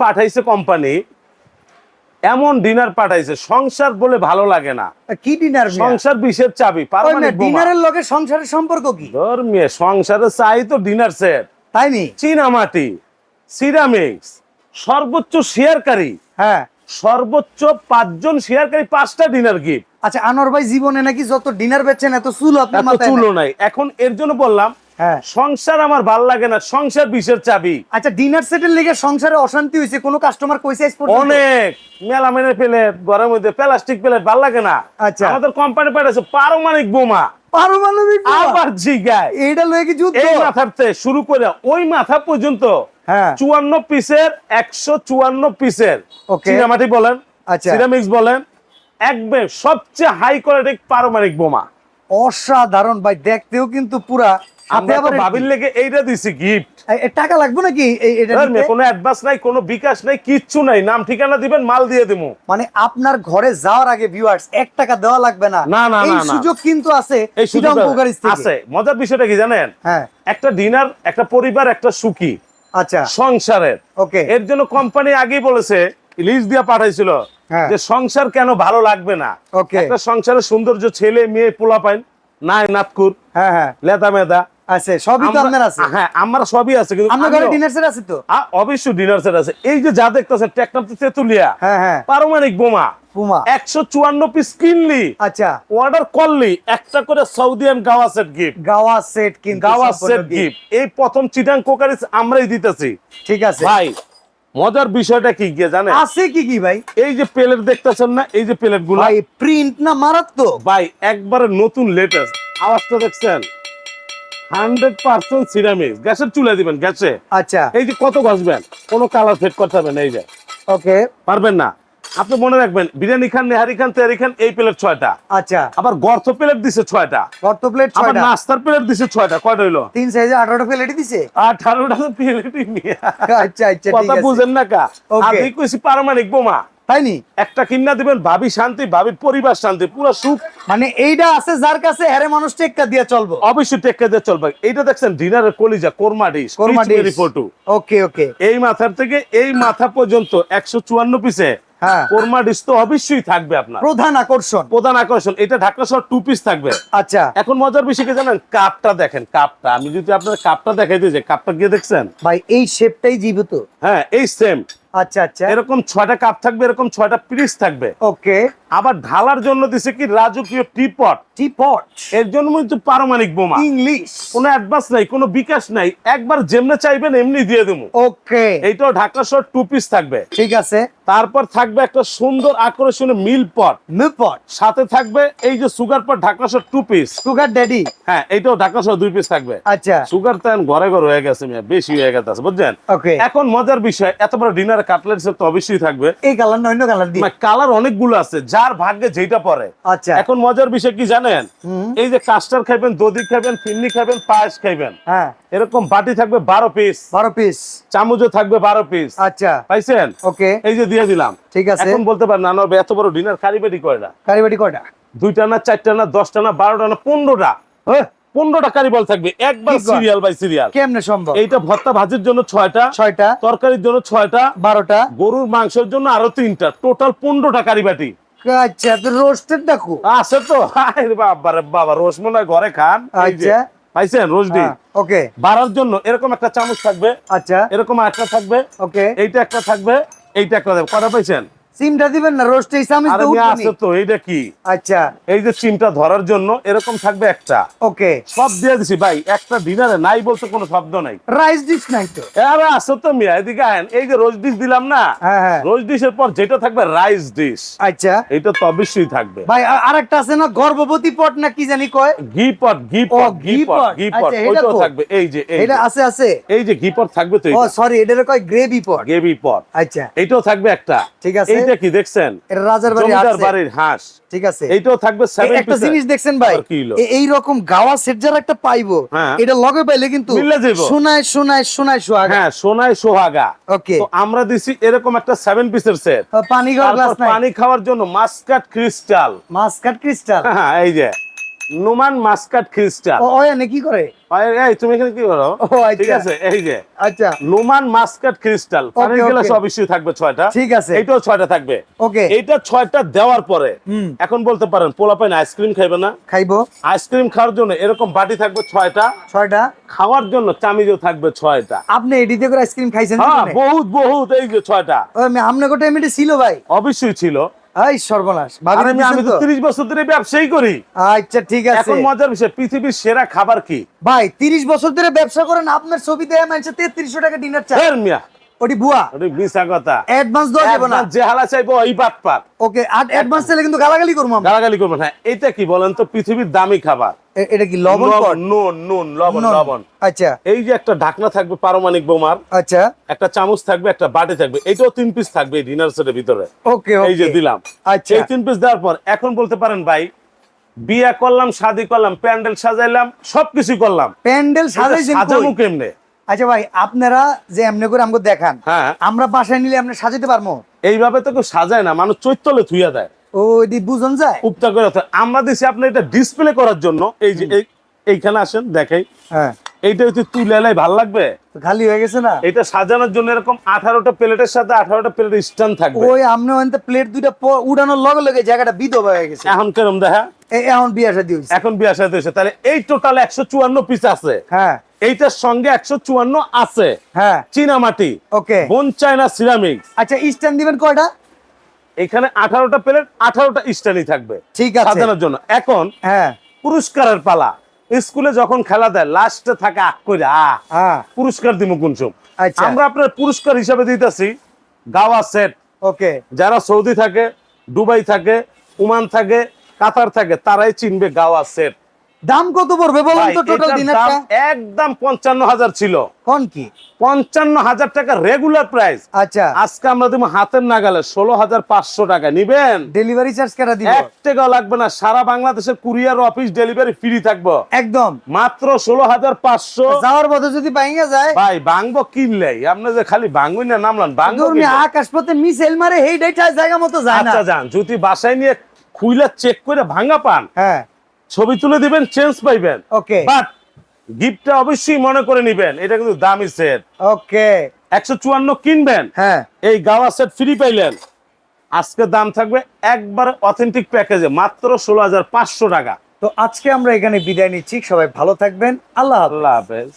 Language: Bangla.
পাঠাইছে কোম্পানি এমন ডিনার পাঠাইছে সংসার বলে ভালো লাগে না। কি ডিনার সংসার বিষের চাবি ডিনারের লগে সংসারের সম্পর্ক কি? ধর মেয়ে সংসারে চাই তো ডিনার সেট তাই নি? চীনামাটি সিরামিক্স সর্বোচ্চ শেয়ারকারী। হ্যাঁ। সর্বোচ্চ পাঁচজন শেয়ারকারী পাঁচটা ডিনার গিফট আচ্ছা আনোয়ার ভাই জীবনে নাকি যত ডিনার বেচছেন এত চুল আপনার মাথায় চুলো নাই। নাই। এখন এর জন্য বললাম হ্যাঁ। সংসার আমার ভালো লাগে না সংসার বিষের চাবি। আচ্ছা ডিনার সেটের লেগে সংসারে অশান্তি হয়েছে কোনো কাস্টমার কইছে অনেক। মেলা মেনে ফেলে ঘরের মধ্যে প্লাস্টিক প্লেট ভালো লাগে না। আচ্ছা। আমাদের কোম্পানি পাঠাচ্ছে পারমাণবিক বোমা। পারমাণবিক আবার জিগায়। এইটা লয়ে কি যুদ্ধ? এই শুরু করে ওই মাথা পর্যন্ত হ্যাঁ। চুয়ান্ন পিসের একশো চুয়ান্ন পিসের. চীনামাটি বলেন আচ্ছা। সিরামিক্স বলেন একবার সবচেয়ে হাই কোয়ালিটি পারমাণবিক বোমা। অসাধারণ ভাই দেখতেও কিন্তু পুরা। হাতে আবার তো লেগে এইটা দিছি গিফট এ- এ টাকা লাগবে নাকি? এই- এটা নিতে? কোনো অ্যাডভান্স নাই কোনো বিকাশ নাই কিচ্ছু নাই। নাম ঠিকানা দিবেন মাল দিয়ে দিবো মানে আপনার ঘরে যাওয়ার আগে ভিউয়ার্স এক টাকা দেওয়া লাগবে না। না, না, এই না, না। সুযোগ কিন্তু আছে এই সুযোগ। আছে। মজার বিষয়টা কি জানেন? হ্যাঁ। একটা ডিনার একটা পরিবার একটা সুখী। আচ্ছা। সংসারের। ওকে এর জন্য কোম্পানি আগেই বলেছে লিস্ট দিয়ে পাঠাইছিল। যে সংসার কেন ভালো লাগবে না. একটা সংসারের সৌন্দর্য ছেলে মেয়ে পোলা পাইন নাই নাতকুর হ্যাঁ হ্যাঁ। লেদা মেদা আছে সবই তো আপনার আছে। হ্যাঁ আমার সবই আছে কিন্তু আপনার ঘরে ডিনার সেট আছে তো? অবশ্যই ডিনার সেট আছে। এই যে যা দেখতেছেন টেকনাফ তেতুলিয়া। হ্যাঁ হ্যাঁ। পারমাণবিক বোমা। পুমা একশো চুয়ান্ন পিস কিনলি। আচ্ছা। অর্ডার করলি একটা করে সৌদিয়ান গাওয়া সেট গিফট গাওয়া সেট কিন্তু গাওয়া সেট গিফট এই প্রথম চিটাং কোকারিস আমরাই দিতেছি। ঠিক আছে। ভাই মজার বিষয়টা কি গিয়ে জানে আছে কি কি ভাই? এই যে প্লেট দেখতেছেন না এই যে প্লেটগুলো ভাই প্রিন্ট না মারাত্মক? ভাই একবারে নতুন লেটেস্ট আওয়াজটা দেখছেন? হান্ড্রেড পার্সেন্ট সিরামিক গ্যাসের চুলে দিবেন গ্যাসে। আচ্ছা। এই যে কত ঘষবেন? কোনো কালার ফেট করতে হবে না এই যে। ওকে পারবেন না? আপনি মনে রাখবেন বিরিয়ানি খান নেহারি খান তেহারি খান এই প্লেট ছয়টা। আচ্ছা। আবার গর্ত প্লেট দিছে ছয়টা। গর্ত প্লেট আবার ছয়টা। নাস্তার প্লেট দিছে ছয়টা। কয়টা হইল? তিন সাইজে আঠারোটা প্লেটই দিছে? আঠারোটা প্লেটই নিয়ে। আচ্ছা আচ্ছা কথা বুঝেন না কা. আমি কইছি পারমাণবিক বোমা। তাই নি? একটা কিনা দিবেন ভাবি শান্তি ভাবির পরিবার শান্তি পুরো সুখ। মানে এইটা আছে যার কাছে হ্যারে মানুষ টেক্কা দিয়ে চলবো। অবশ্যই টেক্কা দিয়ে চলবে। এইটা দেখছেন ডিনারের কলিজা korma dish korma dish okay okay এই মাথার থেকে এই মাথা পর্যন্ত একশো চুয়ান্ন পিসে কোরমা ডিশ তো অবশ্যই থাকবে আপনার। প্রধান আকর্ষণ। প্রধান আকর্ষণ। এটা ঢাকা সহ টু পিস থাকবে। আচ্ছা। এখন মজার বিষয় কি জানেন? কাপটা দেখেন কাপটা। আমি যদি আপনার কাপটা দেখাই দিই যে কাপটা গিয়ে দেখছেন? ভাই এই শেপটাই জীবিত। হ্যাঁ এই সেম আচ্ছা আচ্ছা। এরকম ছয়টা কাপ থাকবে এরকম ছয়টা পিস থাকবে। ওকে আবার ঢালার জন্য দিছে কি রাজকীয় টিপট। টি পট এর জন্য কিন্তু পারমাণবিক বোমা। ইংলিশ। কোনো অ্যাডভান্স নাই কোনো বিকাশ নাই। একবার যেমনে চাইবেন এমনি দিয়ে দেবো। ওকে। এইটাও ঢাকা শহর টু পিস থাকবে। ঠিক আছে। তারপর থাকবে একটা সুন্দর আকর্ষণীয় মিল পট মিপট সাথে থাকবে এই যে সুগার পট ঢাকা শহর টু পিস সুগার ড্যাডি হ্যাঁ এইটাও ঢাকা শহর দুই পিস থাকবে। আচ্ছা। সুগার তো এখন ঘরে ঘরে হয়ে গেছে মিয়া, বেশি হয়ে গেছে বুঝছেন? ওকে। এখন মজার বিষয় এত বড় ডিনার কাটলেট তো অবশ্যই থাকবে। এই কালার না অন্য কালার দি কালার অনেকগুলো আছে যার ভাগ্যে যেটা পরে আচ্ছা। এখন মজার বিষয় কি জানেন? এই যে কাস্টার খাইবেন দধি খাইবেন ফিন্নি খাইবেন পায়েস খাইবেন। হ্যাঁ। এরকম বাটি থাকবে বারো পিস। বারো পিস। চামচও থাকবে বারো পিস। আচ্ছা। পাইছেন? ওকে। এই যে দিয়ে দিলাম। ঠিক আছে। এখন বলতে পারেন নানা এত বড় ডিনার কারিবাটি কয়টা? কারিবাটি কয়টা? দুইটা না চারটা না দশটা না বারোটা না পনেরোটা। পনেরোটা কারিবল থাকবে। একবার সিরিয়াল বাই সিরিয়াল। কেমনে সম্ভব? এইটা ভর্তা ভাজির জন্য ছয়টা ছয়টা। তরকারির জন্য ছয়টা বারোটা। গরুর মাংসের জন্য আরও তিনটা। টোটাল পনেরোটা কারিবাটি আচ্ছা তো দেখো। আছে তো। হায় বাবা মনে ঘরে খান। আচ্ছা। পাইছেন রোজডি ওকে। বাড়ার জন্য এরকম একটা চামচ থাকবে। আচ্ছা। এরকম একটা থাকবে। ওকে। এইটা একটা থাকবে এইটা একটা কথা কটা পাইছেন? সিমটা দিবেন না? রোস্ট সামিজ তো। আছে তো এইটা কি? আচ্ছা। এই যে চিমটা ধরার জন্য এরকম থাকবে একটা। ওকে। সব দিয়ে দিছি ভাই একটা ডিনারে নাই বলতে কোনো শব্দ নাই। রাইস ডিশ নাই তো? আরে আসো তো মিয়া এদিকে আহেন। এই যে রোজ ডিশ দিলাম না হ্যাঁ হ্যাঁ। রোজ ডিশের পর যেটা থাকবে রাইস ডিশ। আচ্ছা। এটা তো অবশ্যই থাকবে। ভাই আর- আরেকটা আছে না গর্ভবতী পট না কি জানি কয়? ঘি পট ঘি পট ঘি পট পট। ঘি পট আচ্ছা, এটা ওইটাও থাকবে এই যে এটা আছে আছে। এই যে ঘি পট থাকবে তো ও সরি এটার কয় গ্রেভি পট গ্রেভি পট আচ্ছা। এইটাও থাকবে একটা। ঠিক আছে। এইটা কি দেখছেন? এটা রাজার বাড়ির হাঁস। ঠিক আছে। এইটাও থাকবে একটা জিনিস দেখছেন ভাই এই রকম গাওয়া সেট যারা একটা পাইবো হ্যাঁ। এটা লগে পাইলে কিন্তু শোনায় সোহাগা। হ্যাঁ সোনায় সোহাগা। ওকে। তো আমরা দিছি এরকম একটা সেভেন পিসের সেট পানি খাওয়ার গ্লাস নাই। পানি খাওয়ার জন্য মাস্কাট ক্রিস্টাল মাস্কাট ক্রিস্টাল হ্যাঁ এই যে। নোমান মাস্কাট ক্রিস্টাল ও কি করে? এই- এই তুমি এখানে কি করো? আচ্ছা। ঠিক আছে এই যে আচ্ছা। লোমান মাস্কাট ক্রিস্টাল পানির গ্লাস অবশ্যই থাকবে ছয়টা। ঠিক আছে। এটাও ছয়টা থাকবে। ওকে এইটা ছয়টা দেওয়ার পরে এখন বলতে পারেন পোলা পাইন আইসক্রিম খাইবে না। খাইবো। আইসক্রিম খাওয়ার জন্য এরকম বাটি থাকবে ছয়টা। ছয়টা। খাওয়ার জন্য চামিজও থাকবে ছয়টা। আপনি এডিতে করে আইসক্রিম খাইছেন হ্যাঁ? বহুত বহুত এই যে ছয়টা। এমনি ছিল ভাই। অবশ্যই ছিল। এই সর্বনাশ। আমি তো তিরিশ বছর ধরে ব্যবসায়ী করি। আচ্ছা ঠিক আছে। এখন মজার বিষয় পৃথিবীর সেরা খাবার কি? ভাই তিরিশ বছর ধরে ব্যবসা করেন আপনার ছবি দেখে মানুষ তেত্রিশশো টাকা ডিনার চাই মিয়া। ওটি বুয়া। ওটি মিশা কথা। অ্যাডভান্স দেওয়া যাবে না। যে হালা চাইব ওই বাট পাট ওকে আর অ্যাডভান্স চাইলে কিন্তু গালাগালি করব আমরা। গালাগালি করব হ্যাঁ এটা কি বলেন তো পৃথিবীর দামি খাবার? এটা কি লবণ নুন নুন লবণ লবণ। আচ্ছা। এই যে একটা ঢাকনা থাকবে পারমাণিক বোমার আচ্ছা। একটা চামচ থাকবে একটা বাটি থাকবে এটাও তিন পিস থাকবে ডিনার সেটের ভিতরে। ওকে এই যে দিলাম। আচ্ছা। এই তিন পিস দেওয়ার পর এখন বলতে পারেন ভাই বিয়া করলাম শাদি করলাম প্যান্ডেল সাজাইলাম সবকিছু করলাম। প্যান্ডেল সাজাইছেন সাজামু কেমনে? আচ্ছা ভাই আপনারা যে এমনি করে আমাকে দেখান হ্যাঁ। আমরা বাসায় নিলে আপনি সাজাতে পারব? এইভাবে তো কেউ সাজায় না মানুষ চৈতলে থুইয়া দেয়। ও এটি বুঝন যায়? উপটা করে আমরা দিছি আপনি এটা ডিসপ্লে করার জন্য। এই যে এইখানে আসেন দেখাই। হ্যাঁ। এইটা হচ্ছে তুলে এলাই ভালো লাগবে? খালি হয়ে গেছে না? এটা সাজানোর জন্য এরকম আঠারোটা প্লেটের সাথে আঠারোটা প্লেটের স্ট্যান্ড থাকবে। ওই আপনি ওখানে প্লেট দুইটা উড়ানোর লগে লগে জায়গাটা বিধবা হয়ে গেছে। এখন কেরম দেখা? এখন বিয়া হয়েছে। এখন বিয়া সাথে হয়েছে। তাহলে এই টোটাল একশো চুয়ান্ন পিস আছে। হ্যাঁ। এইটার সঙ্গে একশো চুয়ান্ন আছে। হ্যাঁ। চীনামাটি। ওকে। বোন চায়না সিরামিক্স আচ্ছা স্ট্যান্ড দিবেন কয়টা? এখানে আঠারোটা প্লেট আঠারোটা স্ট্যান্ডই থাকবে। ঠিক আছে। সাজানোর জন্য। এখন হ্যাঁ। পুরস্কারের পালা। স্কুলে যখন খেলা দেয় লাস্টে থাকে আক করে আ হ্যাঁ। পুরস্কার দিব কুনসুম। আচ্ছা। আমরা আপনার পুরস্কার হিসাবে দিতেছি গাওয়া সেট ওকে। যারা সৌদি থাকে দুবাই থাকে ওমান থাকে কাতার থাকে তারাই চিনবে গাওয়া সেট দাম কত পড়বে বলুন তো টোটাল ডিনারটা একদম পঞ্চান্ন হাজার ছিল। কোন কি? পঞ্চান্ন হাজার টাকা রেগুলার প্রাইস আচ্ছা। আজকে আমরা দিব হাতের নাগালে ষোলো হাজার পাঁচশো টাকা নিবেন? ডেলিভারি চার্জ কেটে দিব? এক টাকাও লাগবে না সারা বাংলাদেশের কুরিয়ার অফিস ডেলিভারি ফ্রি থাকবে। একদম। মাত্র ষোলো হাজার পাঁচশো। যাওয়ার পথে যদি বাইঙ্গা যায়? ভাই বাংবো কিনলেই আপনি যে খালি বাঙ্গুই না নামলাম বাংবো ধর্মী আকাশ পথে মিসাইল মারে হেই ডেটা জায়গা মতো যায় না। আচ্ছা যান যদি বাসায় নিয়ে খুইলা চেক করে ভাঙা পান হ্যাঁ। ছবি তুলে দিবেন চেঞ্জ পাইবেন। ওকে বাট গিফটটা অবশ্যই মনে করে নিবেন এটা কিন্তু দামি সেট ওকে একশো চুয়ান্ন কিনবেন হ্যাঁ। এই গাওয়া সেট ফ্রি পাইলেন। আজকে দাম থাকবে একবার অথেন্টিক প্যাকেজে মাত্র ষোলো হাজার পাঁচশো টাকা। তো আজকে আমরা এখানে বিদায় নিচ্ছি সবাই ভালো থাকবেন আল্লাহ আল্লাহ হাফেজ।